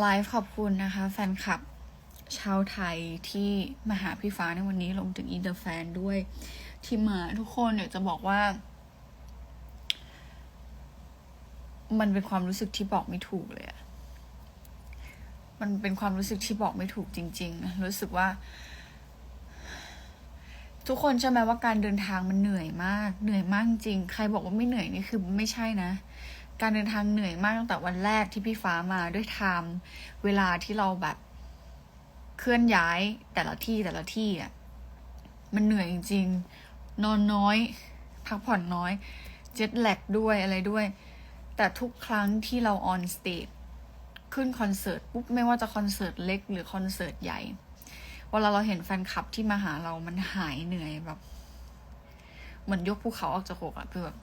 ไลฟ์ขอบคุณนะคะแฟนคลับชาวไทยที่มาหาพี่ฟ้าในวันนี้รวมถึงอินเตอร์แฟนด้วยที่มาทุกคนเดี๋ยวจะบอกว่า มันเป็นความรู้สึกที่บอกไม่ถูกเลยอะมันเป็นความรู้สึกที่บอกไม่ถูกจริงๆ รู้สึกว่า ทุกคนใช่ไหมว่าการเดินทางมันเหนื่อยมาก เหนื่อยมากจริง ใครบอกว่าไม่เหนื่อยนี่คือไม่ใช่นะ การเดินทางเหนื่อยมากตั้งแต่วันแรกที่พี่ฟ้ามาด้วยไทม์เวลาที่เราแบบเคลื่อนย้ายแต่ละที่แต่ละที่อะมันเหนื่อยจริงๆ นอนน้อย พักผ่อนน้อย เจ็ตแลกด้วยอะไรด้วย แต่ทุกครั้งที่เราออนสเตจขึ้นคอนเสิร์ตปุ๊บไม่ว่าจะคอนเสิร์ตเล็กหรือคอนเสิร์ตใหญ่เวลาเราเห็นแฟนคลับที่มาหาเรามันหายเหนื่อยแบบ เหมือนยกภูเขาออกจากอกอะคือแบบ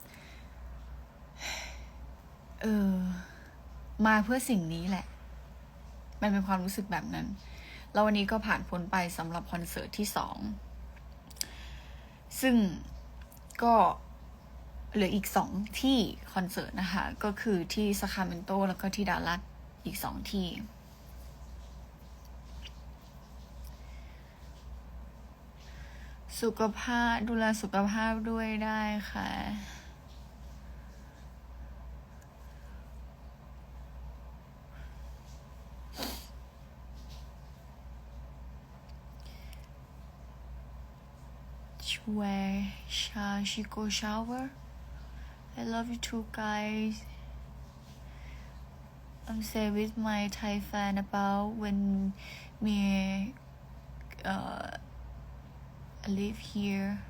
เออ มาเพื่อสิ่งนี้แหละ มันเป็นความรู้สึกแบบนั้น แล้ววันนี้ก็ผ่านพ้นไปสำหรับคอนเสิร์ตที่สอง ซึ่งก็เหลืออีกสองที่คอนเสิร์ตนะคะ ก็คือที่ซาคาเมนโตแล้วก็ที่ดัลลัสอีกสองที่ สุขภาพดูแลสุขภาพด้วยได้ค่ะ Where shall she go shower? I love you too, guys. I'm saying with my Thai fan about when me uh live here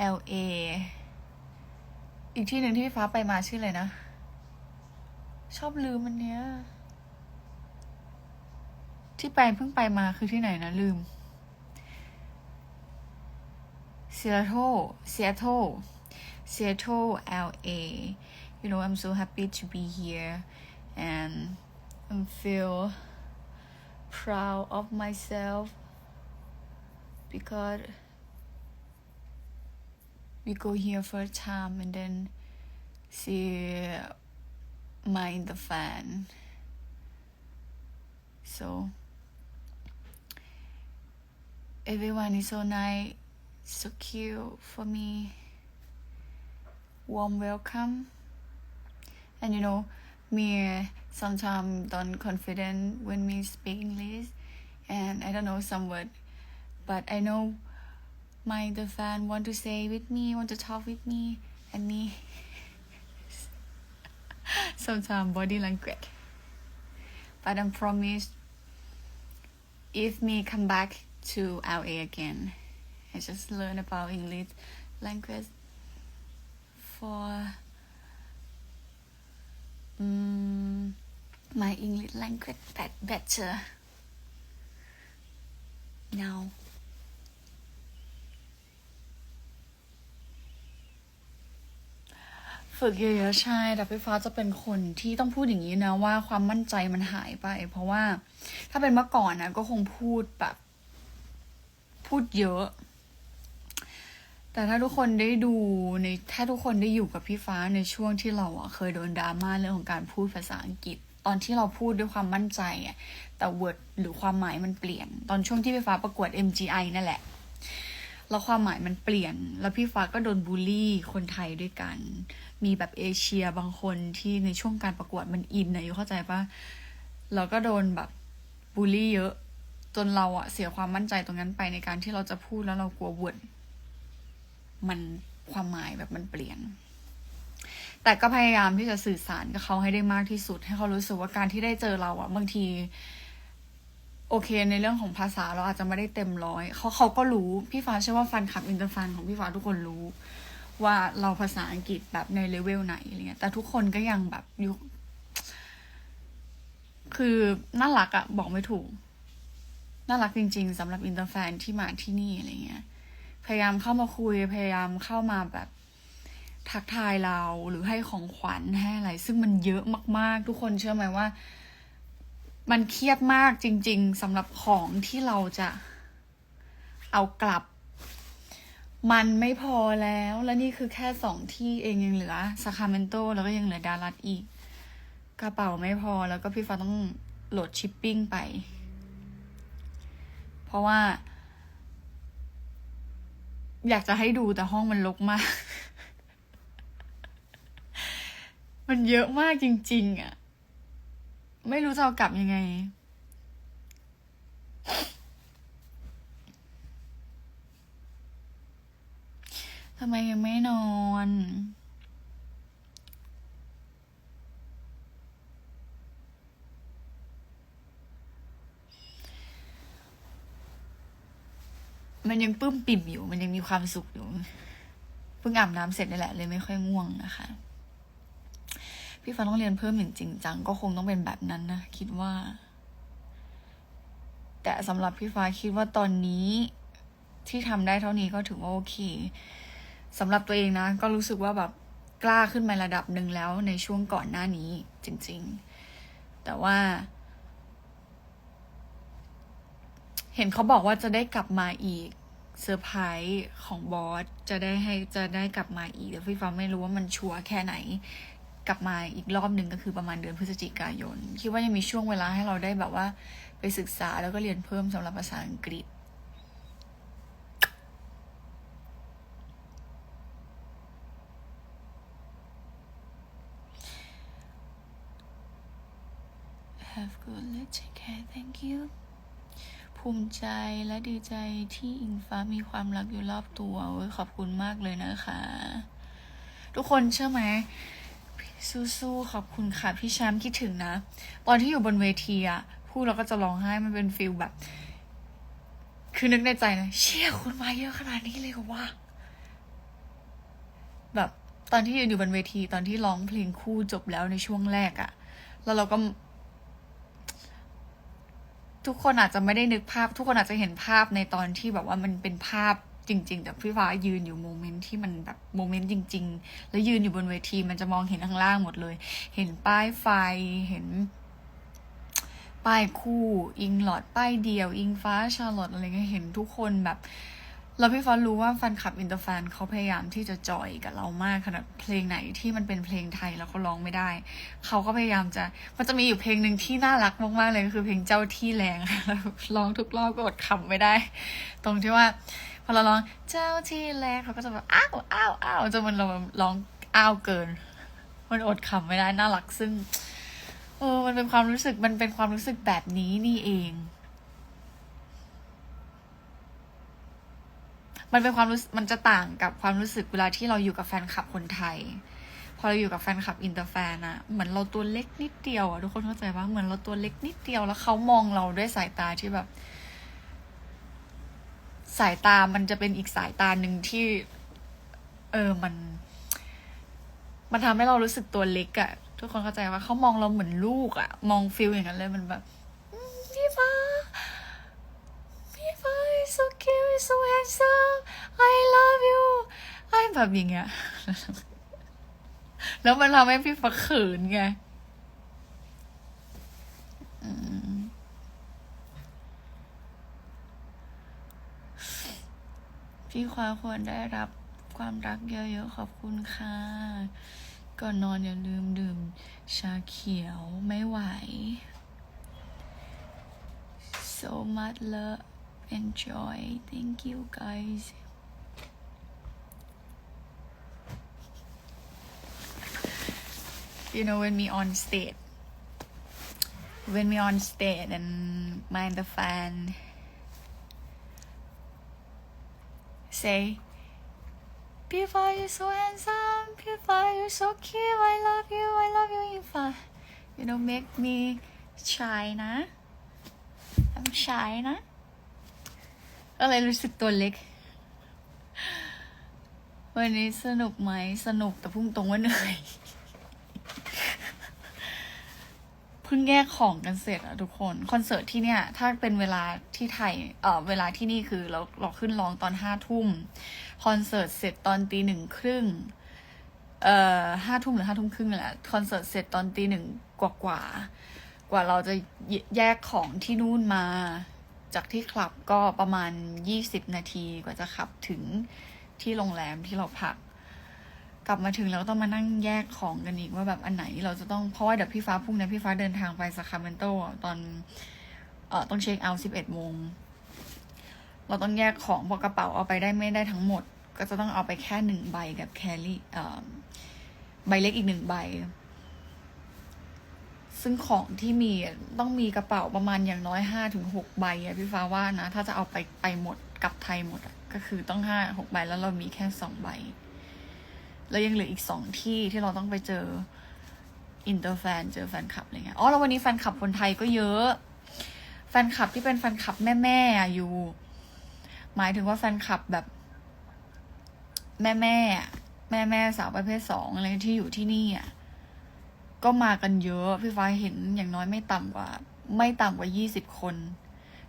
LA อีกที่หนึ่งที่พี่ฟ้าไปมาชื่ออะไรนะ ชอบลืมมันเนี้ย ที่ไปเพิ่งไปมาคือที่ไหนนะลืม Seattle Seattle Seattle LA you know I'm so happy to be here and I feel proud of myself because we go here first time and then see mind the fan so everyone is so nice so cute for me. Warm welcome. And you know me eh, sometimes don't confident when me speak english. And i don't know some word but i know my the fan want to say with me want to talk with me and me. Sometimes body language. But i promise if me come back to la again I just learn about English language for um, my English language bet better now ฝึกเยอะๆใช่แต่พี่ฟ้าจะเป็นคนที่ต้องพูดอย่างนี้นะว่าความมั่นใจมันหายไป เพราะว่าถ้าเป็นเมื่อก่อนนะก็คงพูดแบบ พูดเยอะ แต่ถ้าทุกคนได้ดูในถ้าทุกคนได้อยู่กับพี่ฟ้าในช่วงที่เราอะเคยโดนดราม่าเรื่องของการพูดภาษาอังกฤษ ตอนที่เราพูดด้วยความมั่นใจอะแต่เวิร์ดหรือความหมายมันเปลี่ยน ตอนช่วงที่พี่ฟ้าประกวด MGI นั่นแหละแล้วความหมายมันเปลี่ยน แล้วพี่ฟ้าก็โดนบูลลี่คนไทยด้วยกัน มีแบบเอเชียบางคนที่ในช่วงการประกวดมันอินนะยู่เข้าใจปะเราก็โดนแบบบูลลี่เยอะ จนเราอะเสียความมั่นใจตรงนั้นไปในการที่เราจะพูดแล้วเรากลัวเวิร์ด มันความหมายแบบมันเปลี่ยน แต่ก็พยายามที่จะสื่อสารกับเขาให้ได้มากที่สุด ให้เขารู้สึกว่าการที่ได้เจอเราอะบางที โอเค ในเรื่องของภาษาเราอาจจะไม่ได้เต็มร้อยเขาเขาก็รู้พี่ฟ้าเชื่อว่าฟันคลับอินเตอร์ฟันของพี่ฟ้าทุกคนรู้ ว่าเราภาษาอังกฤษแบบในเลเวลไหนอะไรเงี้ยแต่ทุกคนก็ยังแบบยุคคือน่ารักอะบอกไม่ถูกน่ารักจริง ๆสำหรับอินเตอร์แฟนที่มาที่นี่อะไรเงี้ย พยายามเข้ามาคุย พยายามเข้ามาแบบทักทายเราหรือให้ของขวัญให้อะไร ซึ่งมันเยอะมากๆ ทุกคนเชื่อไหมว่า มันเครียดมากจริง ๆสำหรับของที่เราจะเอากลับ มันไม่พอแล้ว และนี่คือแค่สองที่เองยังเหลือซาคาเมนโตแล้วก็ยังเหลือดารัสอีก กระเป๋าไม่พอแล้วก็พี่ฟ้าต้องโหลดชิปปิ้งไป เพราะว่า อยากจะให้ดูแต่ห้องมันรกมาก มันเยอะมากจริง ๆอะ ไม่รู้จะเอากลับยังไง ทำไมยังไม่นอน มันยังปื้มปิ่มอยู่ มันยังมีความสุขอยู่ เพิ่งอาบน้ำเสร็จนี่แหละเลยไม่ค่อยง่วงนะคะ พี่ฟ้าต้องเรียนเพิ่มอย่างจริงจังก็คงต้องเป็นแบบนั้นนะคิดว่า แต่สำหรับพี่ฟ้าคิดว่าตอนนี้ที่ทำได้เท่านี้ก็ถือว่าโอเคสำหรับตัวเองนะ ก็รู้สึกว่าแบบกล้าขึ้นมาระดับหนึ่งแล้วในช่วงก่อนหน้านี้จริง ๆ แต่ว่า เห็นเขาบอกว่าจะได้กลับมาอีก เซอร์ไพรส์ของบอสจะได้ให้จะได้กลับมาอีกแต่พี่ฟ้าไม่รู้ว่ามันชัวร์แค่ไหน กลับมาอีกรอบหนึ่งก็คือประมาณเดือนพฤศจิกายน คิดว่ายังมีช่วงเวลาให้เราได้แบบว่า ไปศึกษาแล้วก็เรียนเพิ่มสำหรับภาษาอังกฤษ Have good let's take care thank you ภูมิใจและดีใจที่อิงฟ้ามีความรักอยู่รอบตัวเว้ยขอบคุณมากเลยนะคะ ทุกคนเชื่อไหมสู้ๆขอบคุณค่ะ พี่แชมป์คิดถึงนะ ตอนที่อยู่บนเวทีอะพูดแล้วก็จะร้องไห้มันเป็นฟิลแบบ คือนึกในใจนะ เชี่ยคุณมาเยอะขนาดนี้เลยเหรอวะแบบตอนที่ยืนอยู่บนเวทีตอนที่ร้องเพลงคู่จบแล้วในช่วงแรกอะแล้วเราก็ ทุกคนอาจจะไม่ได้นึกภาพ ทุกคนอาจจะเห็นภาพในตอนที่แบบว่ามันเป็นภาพจริง ๆ แต่พี่ฟ้ายืนอยู่โมเมนต์ที่มันแบบโมเมนต์จริง ๆ แล้วยืนอยู่บนเวทีมันจะมองเห็นข้างล่างหมดเลย เห็นป้ายไฟเห็น ป้ายคู่ อิงหลอดป้ายเดียว อิงฟ้าชาลอตอะไรเงี้ยเห็นทุกคนแบบ แล้วพี่ฟ้ารู้ว่าแฟนคลับอินเตอร์แฟนเขาพยายามที่จะจอยกับเรามากขนาดเพลงไหนที่มันเป็นเพลงไทยแล้วเขาร้องไม่ได้ เขาก็พยายามจะมันจะมีอยู่เพลงหนึ่งที่น่ารักมากๆเลยคือเพลงเจ้าที่แรงแล้วร้องทุกรอบก็อดขำไม่ได้ ตรงที่ว่าพอเราร้องเจ้าที่แรงเขาก็จะแบบอ้าวอ้าวอ้าวจนมันเราร้องอ้าวเกิน มันอดขำไม่ได้น่ารักซึ่งเออมันเป็นความรู้สึกมันเป็นความรู้สึกแบบนี้นี่เอง มันเป็นความรู้สึกมันจะต่างกับความรู้สึกเวลาที่เราอยู่กับแฟนคลับคนไทย พอเราอยู่กับแฟนคลับอินเตอร์แฟนอะเหมือนเราตัวเล็กนิดเดียวอะทุกคนเข้าใจปะเหมือนเราตัวเล็กนิดเดียวแล้วเขามองเราด้วยสายตาที่แบบ สายตามันจะเป็นอีกสายตาหนึ่งที่ เออมัน มันทำให้เรารู้สึกตัวเล็กอะทุกคนเข้าใจว่าเขามองเราเหมือนลูกอะมองฟิลอย่างนั้นเลยมันแบบอืมพี่ฟ้า พี่ฟ้า is so cute so handsome I love you I แบบอย่างเงี้ย แล้วมันทำให้พี่ฟ้าเขินไงพี่ควาควรได้รับความรักเยอะๆ ขอบคุณค่ะ ก่อนนอนอย่าลืมดื่ม ชาเขียวไม่ไหว so much love enjoy. Thank you guys. You know when we on stage when we on stage and mind the fan say Pifa you're so handsome Pifa you're so cute I love you I love you Infa. you know make me shy nah? I'm shy nah?" ก็เลยรู้สึกตัวเล็ก วันนี้สนุกไหม สนุกแต่พุ่งตรงว่าเหนื่อยเพิ่งแยกของกันเสร็จอะทุกคนคอนเสิร์ตที่เนี่ย ถ้าเป็นเวลาที่ไทยเอ่อเวลาที่นี่คือเราเราขึ้นร้องตอนห้าทุ่มคอนเสิร์ตเสร็จตอนตีหนึ่งครึ่งเอ่อห้าทุ่มหรือห้าทุ่มครึ่งแหละคอนเสิร์ตเสร็จตอนตีหนึ่งกว่ากว่ากว่าเราจะแยกของที่นู่นมา จากที่คลับก็ประมาณยี่สิบนาทีกว่าจะขับถึงที่โรงแรมที่เราพัก กลับมาถึงแล้วต้องมานั่งแยกของกันอีกว่าแบบอันไหนเราจะต้องเพราะว่าเดี๋ยวพี่ฟ้าพรุ่งนี้พี่ฟ้าเดินทางไปซาคราเมนโตตอนเอ่อต้องเช็คเอาท์สิบเอ็ดโมงเราต้องแยกของเพราะกระเป๋าเอาไปได้ไม่ได้ทั้งหมด ก็จะต้องเอาไปแค่หนึ่งใบกับแคลรี่เอ่อใบเล็กอีกหนึ่งใบ ซึ่งของที่มีต้องมีกระเป๋าประมาณอย่างน้อยห้าถึงหกใบอะพี่ฟ้าว่านะ ถ้าจะเอาไปไปหมดกลับไทยหมดอะก็คือต้องห้าหกใบแล้วเรามีแค่สองใบ แล้วยังเหลืออีกสองที่ที่เราต้องไปเจออินเตอร์แฟนเจอแฟนคลับอะไรเงี้ยอ๋อแล้ววันนี้แฟนคลับคนไทยก็เยอะ แฟนคลับที่เป็นแฟนคลับแม่ๆอะอยู่ หมายถึงว่าแฟนคลับแบบแม่แม่แม่แม่ๆสาวประเภทสองอะไรที่อยู่ที่นี่อะ ก็มากันเยอะ พี่ฟ้าเห็นอย่างน้อยไม่ต่ำกว่า ไม่ต่ำกว่ายี่สิบคน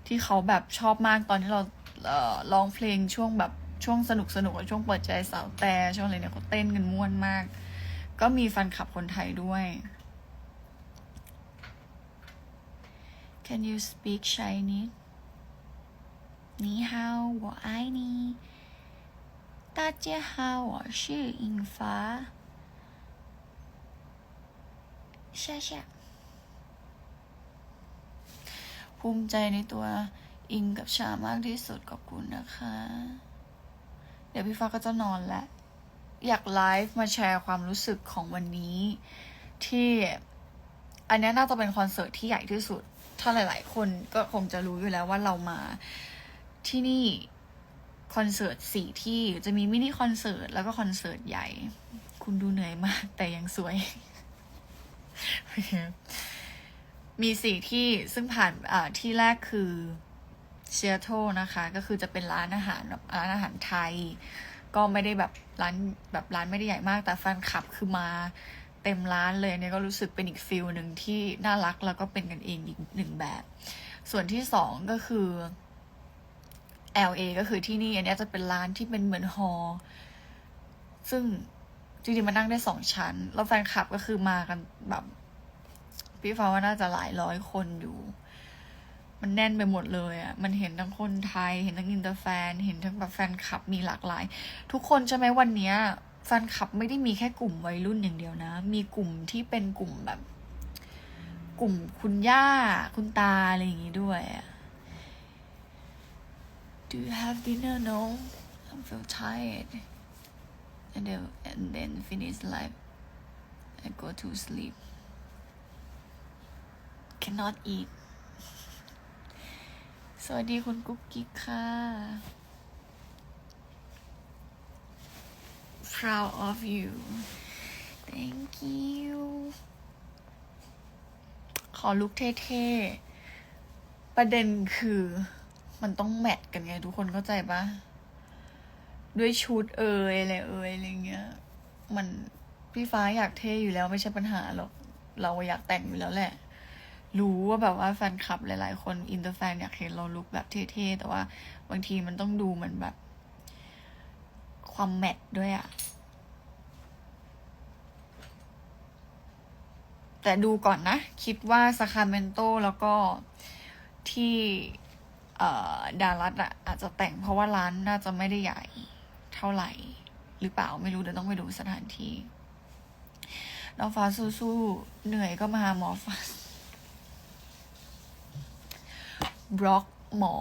ที่เขาแบบชอบมากตอนที่เราเอ่อร้องเพลงช่วงแบบช่วงสนุกสนุกๆช่วงเปิดใจสาวแต่ช่วงอะไรเนี่ยเขาเต้นกันม่วนมาก ก็มีแฟนคลับคนไทยด้วย Can you speak Chinese? 你好，我爱你。大家好，我是尹 ใช่ใช่ภูมิใจในตัวอิงกับชามากที่สุดขอบคุณนะคะ เดี๋ยวพี่ฟ้าก็จะนอนแล้ว อยากไลฟ์มาแชร์ความรู้สึกของวันนี้ ที่อันนี้น่าจะเป็นคอนเสิร์ตที่ใหญ่ที่สุด ถ้าหลาย ๆ คนก็คงจะรู้อยู่แล้วว่าเรามาที่นี่คอนเสิร์ตสี่ที่จะมีมินิคอนเสิร์ตแล้วก็คอนเสิร์ตใหญ่ คุณดูเหนื่อยมาก แต่ยังสวย มีสี่ที่ซึ่งผ่านที่แรกคือเซียโตนะคะ ก็คือจะเป็นร้านอาหารร้านอาหารไทย ก็ไม่ได้แบบร้านแบบร้านไม่ได้ใหญ่มาก แต่แฟนคลับคือมาเต็มร้านเลยเนี่ยก็รู้สึกเป็นอีกฟิลหนึ่งที่น่ารักแล้วก็เป็นกันเองอีกหนึ่งแบบ ส่วนที่สองก็คือ LA ก็คือที่นี่อันนี้จะเป็นร้านที่เป็นเหมือนฮอร์ซึ่ง จริงๆมันนั่งได้สองชั้น แล้วแฟนคลับก็คือมากันแบบ พี่ฟ้าว่าน่าจะหลายร้อยคนอยู่ มันแน่นไปหมดเลยอะ่ะ มันเห็นทั้งคนไทย เห็นทั้งอินเตอร์แฟน เห็นทั้งแบบแฟนคลับมีหลากหลาย ทุกคนใช่ไหมวันเนี้ยแฟนคลับไม่ได้มีแค่กลุ่มวัยรุ่นอย่างเดียวนะ มีกลุ่มที่เป็นกลุ่มแบบ กลุ่มคุณย่า คุณตา อะไรอย่างงี้ด้วยอะ Do you have dinner? No. I feel tired. And then, and then finish life. I go to sleep. Cannot eat. สวัสดีคุณกุ๊กกิ๊กค่ะ Proud of you. Thank you. ขอลุกเท่ๆ ประเด็นคือมันต้องแมทกันไงทุกคนเข้าใจปะ ด้วยชุดเอยอะไรเอยอะไรเงี้ย มันพี่ฟ้าอยากเท่อยู่แล้วไม่ใช่ปัญหาหรอก เราอยากแต่งอยู่แล้วแหละ รู้ว่าแบบว่าแฟนคลับหลาย ๆ คนอินเตอร์แฟนอยากเห็นเราลุกแบบเท่ๆแต่ว่าบางทีมันต้องดูเหมือนแบบ ความแมทด้วยอะแต่ดูก่อนนะ คิดว่าซาคาเมนโตแล้วก็ที่ดารัสอะอาจจะแต่งเพราะว่าร้านน่าจะไม่ได้ใหญ่ เท่าไหร่ หรือเปล่าไม่รู้เดี๋ยวต้องไปดูสถานที่น้องฟ้าสู้ๆเหนื่อยก็มาหาหมอฟันบล็อกหมอ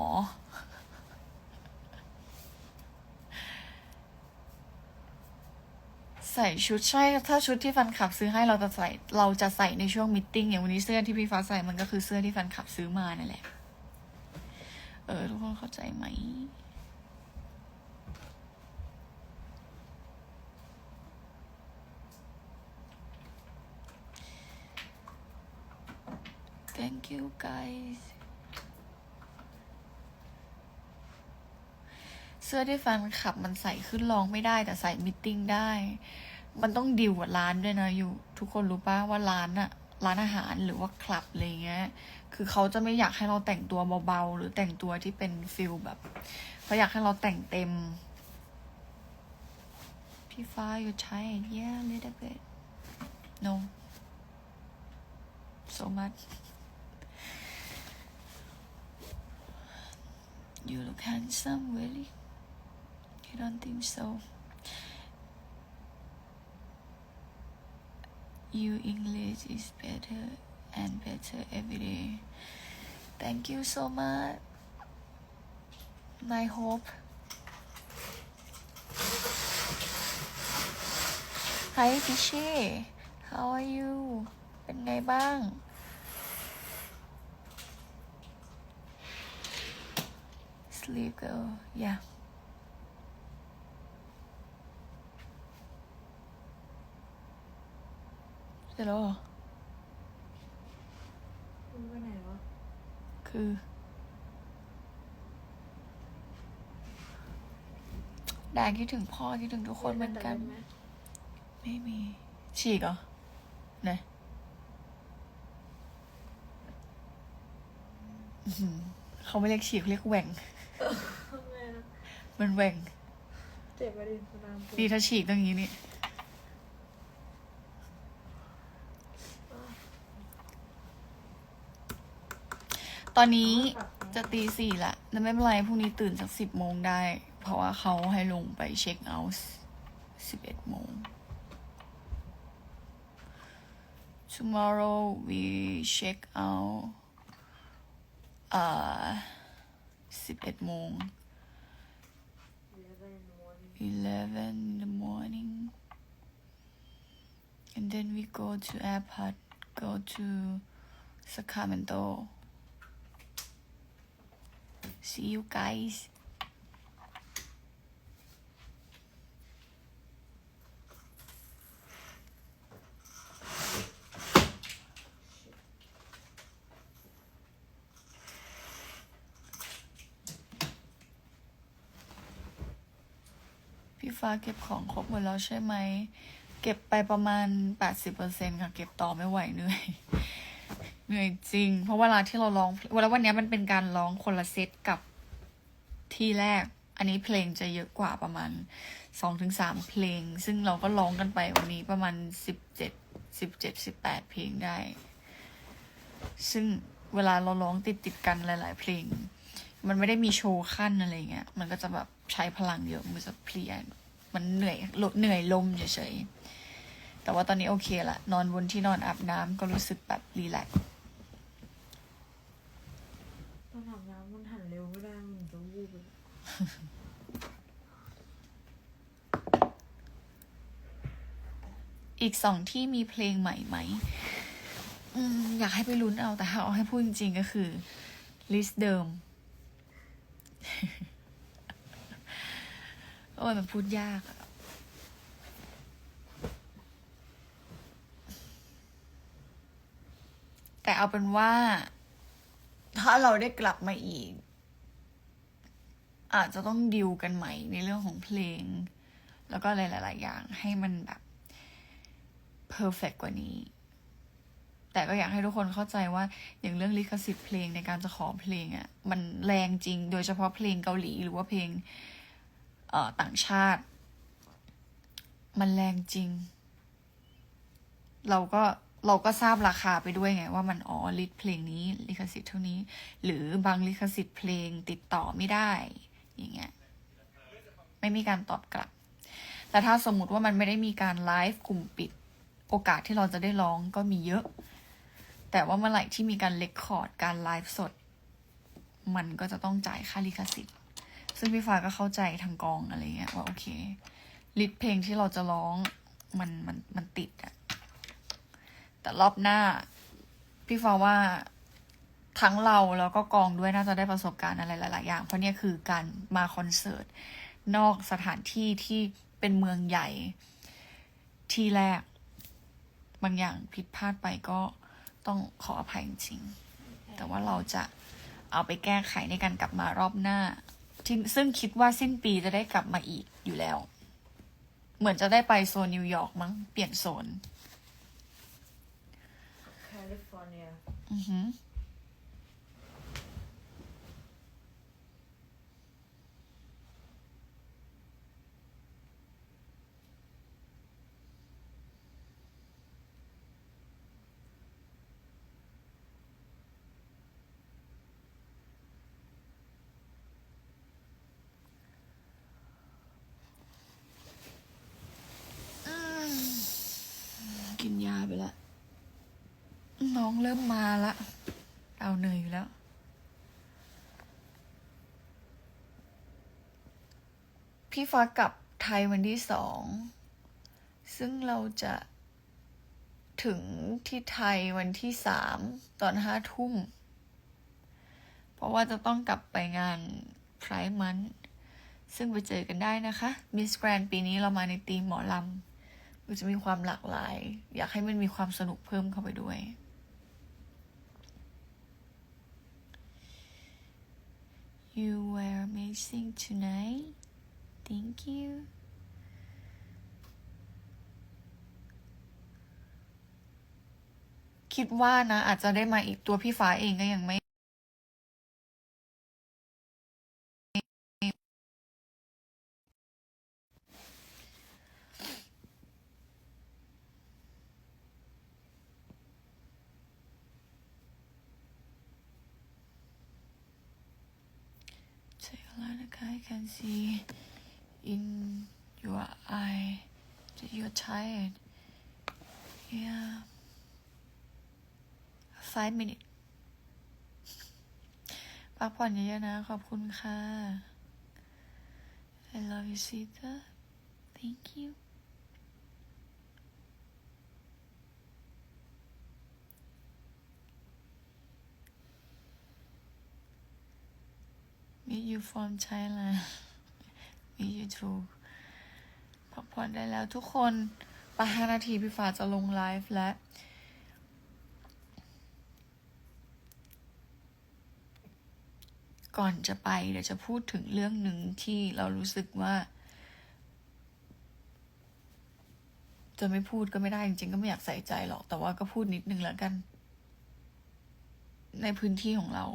ใส่ชุดใช่ ถ้าชุดที่แฟนคลับซื้อให้เราจะใส่ เราจะใส่ในช่วงมิทติ้งอย่างวันนี้เสื้อที่พี่ฟ้าใส่มันก็คือเสื้อที่แฟนคลับซื้อมานั่นแหละ เออ ทุกคนเข้าใจไหม Thank you guys เสื้อที่แฟนคลับมันใส่ขึ้นร้องไม่ได้แต่ใส่มิทติ้งได้ มันต้องดิวกับร้านด้วยนะอยู่ ทุกคนรู้ปะว่าร้านอะร้านอาหารหรือว่าคลับอะไรเงี้ย คือเขาจะไม่อยากให้เราแต่งตัวเบาๆ หรือแต่งตัวที่เป็นฟิลแบบเขาอยากให้เราแต่งเต็ม พี่ฟ้า you tired yeah a little bit no so much you look handsome really you don't think so you English is better and better every day thank you so much my hope Hi Fishy how are you เป็นไงบ้าง sleep girl yeah เสร็จแล้วเหรอมึงไปไหนวะ คือ แดงคิดถึงพ่อคิดถึงทุกคนเหมือนกันไหมไม่มี ฉีกเหรอ ไหนอื้อหือเขาไม่เรียกฉีกเขาเรียกแหว่ง ทำไมนะมันแหว่งเจ็บไปดิสนามปวดดีถ้าฉีกตรงนี้นี่ตอนนี้จะตีสี่ละแต่ไม่เป็นไรพรุ่งนี้ตื่นสักสิบโมงได้ เพราะว่าเขาให้ลงไปเช็คเอาท์สิบเอ็ดโมง tomorrow we check out เอ่อ สิบเอ็ดโมง 11 in the morning and then we go to airport go to Sacramento see you guys ฟ้าเก็บของครบหมดแล้วใช่ไหม เก็บไปประมาณ 80%ค่ะ เก็บต่อไม่ไหวเหนื่อย เหนื่อยจริง เพราะเวลาที่เราร้องเวลาวันนี้มันเป็นการร้องคนละเซตกับที่แรก อันนี้เพลงจะเยอะกว่าประมาณสองถึงสามเพลง ซึ่งเราก็ร้องกันไปวันนี้ประมาณสิบเจ็ดสิบเจ็ดสิบแปดเพลงได้ ซึ่งเวลาเราร้องติดติดกันหลาย ๆ เพลง มันไม่ได้มีโชว์ขั้นอะไรเงี้ย มันก็จะแบบใช้พลังเยอะ มันจะเพลีย มันเหนื่อยลดเหนื่อยลมเฉยๆ แต่ว่าตอนนี้โอเคละ นอนบนที่นอนอาบน้ำก็รู้สึกแบบรีแลกซ์ตอนอาบน้ำมันหันเร็วไม่ได้มันจะวูบเลยอีกสองที่มีเพลงใหม่ไหมอืมอยากให้ไปลุ้นเอาแต่ถ้าเอาให้พูดจริงๆก็คือ ลิสต์เดิม โอ้ยมันพูดยากอะแต่เอาเป็นว่า ถ้าเราได้กลับมาอีก อาจจะต้องดิวกันใหม่ในเรื่องของเพลง แล้วก็หลาย ๆ อย่างให้มันแบบเพอร์เฟกกว่านี้ แต่ก็อยากให้ทุกคนเข้าใจว่า อย่างเรื่องลิขสิทธิ์เพลงในการจะขอเพลงอะ่ะ มันแรงจริง โดยเฉพาะเพลงเกาหลีหรือว่าเพลง ต่างชาติ มันแรงจริง เราก็เราก็ทราบราคาไปด้วยไง ว่ามันอ๋อลิขเพลงนี้ลิขสิทธิ์เท่านี้ หรือบางลิขสิทธิ์เพลงติดต่อไม่ได้ อย่างเงี้ยไม่มีการตอบกลับ แต่ถ้าสมมติว่ามันไม่ได้มีการไลฟ์กลุ่มปิด โอกาสที่เราจะได้ร้องก็มีเยอะ แต่ว่าเมื่อไหร่ที่มีการเลคคอร์ดการไลฟ์สด มันก็จะต้องจ่ายค่าลิขสิทธิ์ ซึ่งพี่ฟ้าก็เข้าใจทางกองอะไรเงี้ยว่าโอเคลิสต์เพลงที่เราจะร้องมันมันมันติดอะแต่รอบหน้า พี่ฟ้าว่าทั้งเราแล้วก็กองด้วยน่าจะได้ประสบการณ์อะไรหลาย ๆ อย่าง เพราะเนี่ยคือการมาคอนเสิร์ตนอกสถานที่ที่เป็นเมืองใหญ่ที่แรก บางอย่างผิดพลาดไปก็ต้องขออภัยจริงๆแต่ว่าเราจะเอาไปแก้ไขในการกลับมารอบหน้า ที่ซึ่งคิดว่าสิ้นปีจะได้กลับมาอีกอยู่แล้ว เหมือนจะได้ไปโซนนิวยอร์กมั้ง เปลี่ยนโซน แคลิฟอร์เนีย อือหืออืมกินยาไปละ เริ่มมาละเราเหนื่อยอยู่แล้ว พี่ฟ้ากลับไทยวันที่สอง ซึ่งเราจะถึงที่ไทยวันที่สามตอนห้าทุ่ม เพราะว่าจะต้องกลับไปงานไพร์มัน ซึ่งไปเจอกันได้นะคะ มิสแกรนปีนี้เรามาในทีมหมอลำมันจะมีความหลากหลาย อยากให้มันมีความสนุกเพิ่มเข้าไปด้วย You were amazing tonight. Thank you. คิดว่านะ อาจจะได้มาอีกตัวพี่ฟ้าเองก็ยังไม่ like I can see in your eye that you're tired. Yeah. Five minutes. พักผ่อนเยอะๆนะ ขอบคุณค่ะ I love you, Sita. Thank you. Meet you from Thailand. Meet you too. พักผ่อนได้แล้วทุกคนไปห้านาทีพี่ฟ้าจะลงไลฟ์แล้วก่อนจะไปเดี๋ยวจะพูดถึงเรื่องหนึ่งที่เรารู้สึกว่า จะไม่พูดก็ไม่ได้จริงๆ ก็ไม่อยากใส่ใจหรอก แต่ว่าก็พูดนิดนึงแล้วกัน ในพื้นที่ของเรา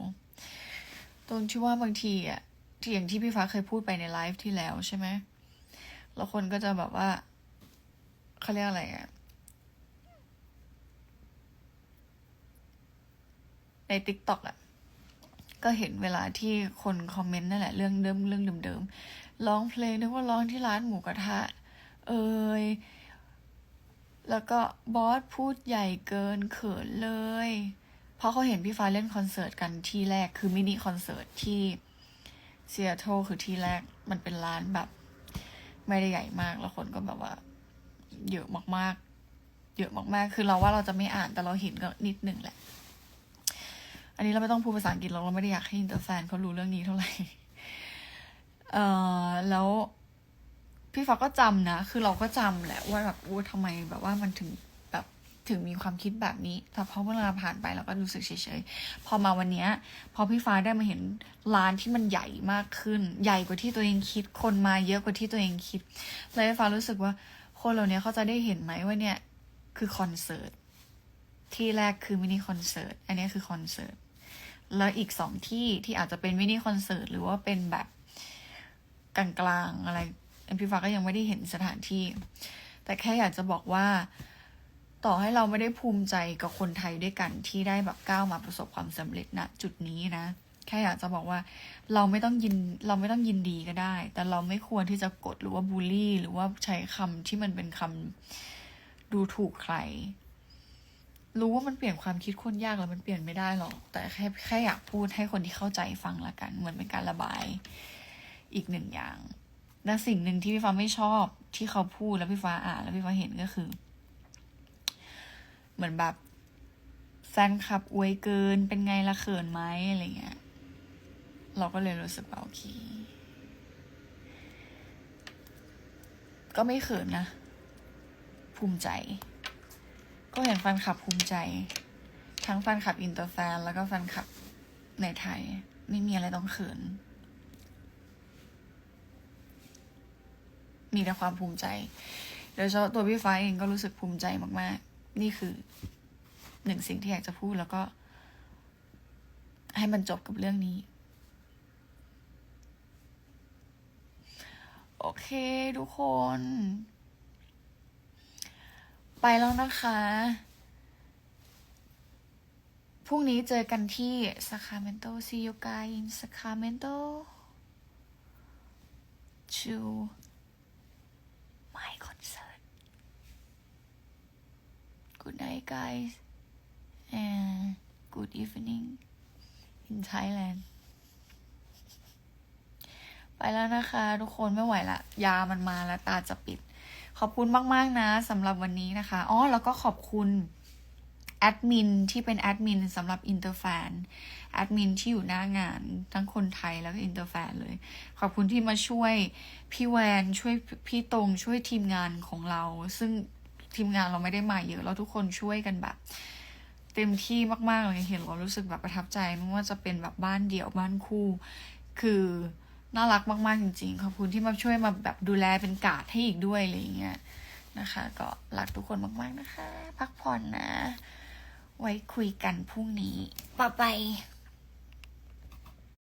ตรงที่ว่าบางทีอะที่อย่างที่พี่ฟ้าเคยพูดไปในไลฟ์ที่แล้วใช่ไหมแล้วคนก็จะแบบว่าเขาเรียกอะไรอะ ในติ๊กต็อกอะ ก็เห็นเวลาที่คนคอมเมนต์นั่นแหละ เรื่องเดิมเรื่องเดิมๆร้องเพลงนึกว่าร้องที่ร้านหมูกระทะ เอ่ยแล้วก็บอสพูดใหญ่เกินเขินเลย เพราะเขาเห็นพี่ฟ้าเล่นคอนเสิร์ตกันที่แรกคือมินิคอนเสิร์ตที่เซีแอตคือที่แรกมันเป็นร้านแบบ ไม่ได้ใหญ่มากแล้วคนก็แบบว่า เยอะมากๆ เยอะมากๆ คือเราว่าเราจะไม่อ่านแต่เราเห็นก็นิดหนึ่งแหละ อันนี้เราไม่ต้องพูดภาษาอังกฤษเราเราไม่ได้อยากให้อินเตอร์แฟนเขารู้เรื่องนี้เท่าไหร่เออแล้วพี่ฟ้าก็จำนะ คือเราก็จำแหละว่าแบบอู้ทำไมแบบว่ามันถึง ถึงมีความคิดแบบนี้ แต่พอเวลาผ่านไปเราก็รู้สึกเฉยๆ พอมาวันนี้พอพี่ฟ้าได้มาเห็นร้านที่มันใหญ่มากขึ้น ใหญ่กว่าที่ตัวเองคิด คนมาเยอะกว่าที่ตัวเองคิด เลยพี่ฟ้ารู้สึกว่าคนเหล่านี้เขาจะได้เห็นไหมว่าเนี่ยคือคอนเสิร์ต ที่แรกคือมินิคอนเสิร์ต อันนี้คือคอนเสิร์ต แล้วอีกสองที่ที่อาจจะเป็นมินิคอนเสิร์ตหรือว่าเป็นแบบกลางๆอะไรอันพี่ฟ้าก็ยังไม่ได้เห็นสถานที่ แต่แค่อยากจะบอกว่า ต่อให้เราไม่ได้ภูมิใจกับคนไทยด้วยกันที่ได้แบบก้าวมาประสบความสำเร็จณจุดนี้นะ แค่อยากจะบอกว่าเราไม่ต้องยินเราไม่ต้องยินดีก็ได้ แต่เราไม่ควรที่จะกดหรือว่าบูลลี่ หรือว่าใช้คำที่มันเป็นคำดูถูกใคร รู้ว่ามันเปลี่ยนความคิดคนยากแล้วมันเปลี่ยนไม่ได้หรอก แต่แค่แค่อยากพูดให้คนที่เข้าใจฟังละกัน เหมือนเป็นการระบายอีกหนึ่งอย่าง และสิ่งหนึ่งที่พี่ฟ้าไม่ชอบที่เขาพูดแล้วพี่ฟ้าอ่านแล้วพี่ฟ้าเห็นก็คือ เหมือนแบบแฟนคลับอวยเกินเป็นไงละเขินไหมอะไรเงี้ย เราก็เลยรู้สึกว่าโอเค ก็ไม่เขินนะ ภูมิใจ ก็เห็นแฟนคลับภูมิใจ ทั้งแฟนคลับอินเตอร์แฟน แล้วก็แฟนคลับในไทย ไม่มีอะไรต้องเขิน มีแต่ความภูมิใจโดยเฉพาะตัวพี่ฟ้าเองก็รู้สึกภูมิใจมากๆ นี่คือหนึ่งสิ่งที่อยากจะพูดแล้วก็ ให้มันจบกับเรื่องนี้ โอเคทุกคน ไปแล้วนะคะพรุ่งนี้เจอกันที่ Sacramento See you guys in Sacramento to my concert Good night guys and good evening in Thailand ไปแล้วนะคะ ทุกคนไม่ไหวละ ยามันมาแล้วตาจะปิด ขอบคุณมาก ๆ นะสำหรับวันนี้นะคะ อ๋อ แล้วก็ขอบคุณแอดมินที่เป็นแอดมินสำหรับอินเตอร์แฟนแอดมินที่อยู่หน้างานทั้งคนไทยแล้วก็อินเตอร์แฟนเลย ขอบคุณที่มาช่วยพี่แวนช่วยพี่ตรงช่วยทีมงานของเรา ซึ่ง ทีมงานเราไม่ได้มาเยอะแล้วทุกคนช่วยกันแบบ เต็มที่มากๆเลยเห็นเรารู้สึกแบบประทับใจไม่ว่าจะเป็นแบบบ้านเดี่ยวบ้านคู่ คือน่ารักมากๆจริงๆขอบคุณที่มาช่วยมาแบบดูแลเป็นการ์ดให้อีกด้วยอะไรอย่างเงี้ยนะคะ ก็รักทุกคนมากๆนะคะ พักผ่อนนะ ไว้คุยกันพรุ่งนี้บ๊ายบาย